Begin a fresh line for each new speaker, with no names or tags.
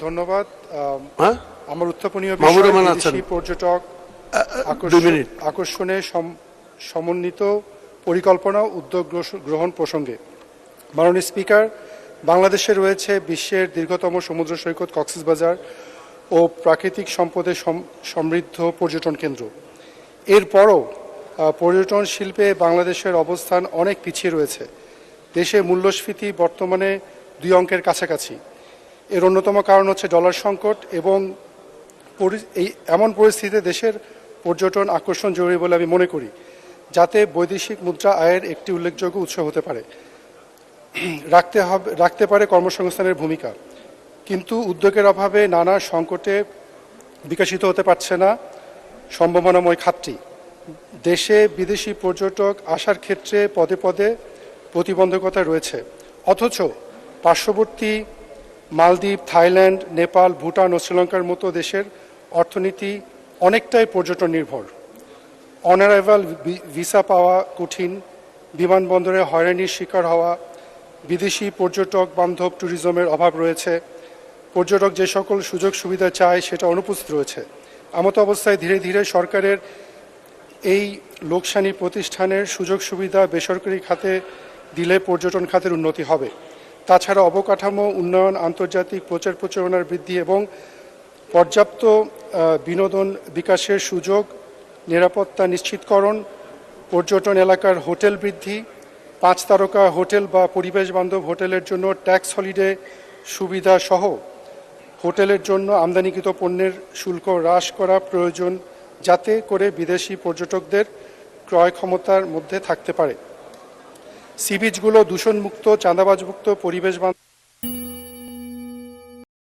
ধন্যবাদ।
হ্যাঁ?
আমার উত্থাপনীয়। পর্যটক আকর্ষণে সম- সমন্বিত পরিকল্পনা উদ্যোগ গ্রহণ প্রসঙ্গে। মাননীয় স্পিকার বাংলাদেশে রয়েছে বিশ্বের দীর্ঘতম সমুদ্র সৈকত কক্সবাজার ও প্রাকৃতিক সম্পদে সম- সমৃদ্ধ পর্যটন কেন্দ্র। এরপরও পর্যটন শিল্পে বাংলাদেশের অবস্থান অনেক পিছিয়ে রয়েছে। দেশে মূল্যস্ফীতি বর্তমানে দুই অঙ্কের কাছাকাছি। এর অন্যতম কারণ হচ্ছে ডলার সংকট এবং এই এমন পরিস্থিতিতে দেশের পর্যটন আকর্ষণ জরুরি বলে আমি মনে করি, যাতে বৈদেশিক মুদ্রা আয়ের একটি উল্লেখযোগ্য উৎস হতে পারে। রাখতে হবে রাখতে পারে কর্মসংস্থানের ভূমিকা। কিন্তু উদ্যোগের অভাবে নানা সংকটে বিকশিত হতে পারছে না সম্ভাবনাময় খাতটি। দেশে বিদেশি পর্যটক আসার ক্ষেত্রে পদে পদে প্রতিবন্ধকতা রয়েছে। অথচ পার্শ্ববর্তী মালদ্বীপ, থাইল্যান্ড, নেপাল, ভুটান ও শ্রীলঙ্কার মতো দেশের অর্থনীতি অনেকটাই পর্যটন নির্ভর অনারাইভাল ভিসা পাওয়া কঠিন, বিমানবন্দরে হয়রানির শিকার হওয়া, বিদেশি পর্যটক, বান্ধব ট্যুরিজমের অভাব রয়েছে। পর্যটক যে সকল সুযোগ সুবিধা চায় সেটা অনুপস্থিত রয়েছে। এমতো অবস্থায় ধীরে ধীরে সরকারের এই লোকসানি প্রতিষ্ঠানের সুযোগ সুবিধা বেসরকারি খাতে দিলে পর্যটন খাতের উন্নতি হবে। তাছাড়া অবকাঠামো, উন্নয়ন, আন্তর্জাতিক প্রচার প্রচারণার বৃদ্ধি এবং পর্যাপ্ত বিনোদন বিকাশের সুযোগ, নিরাপত্তা নিশ্চিতকরণ, পর্যটন এলাকার হোটেল বৃদ্ধি, পাঁচ তারকা হোটেল বা পরিবেশ বান্ধব হোটেলের জন্য ট্যাক্স হলিডে সুবিধা সহ হোটেলের জন্য আমদানিকৃত পণ্যের শুল্ক হ্রাস করা প্রয়োজন যাতে করে বিদেশি পর্যটকদের ক্রয় ক্ষমতার মধ্যে থাকতে পারে। সি বিচগুলো দূষণমুক্ত চাঁদাবাজমুক্ত পরিবেশ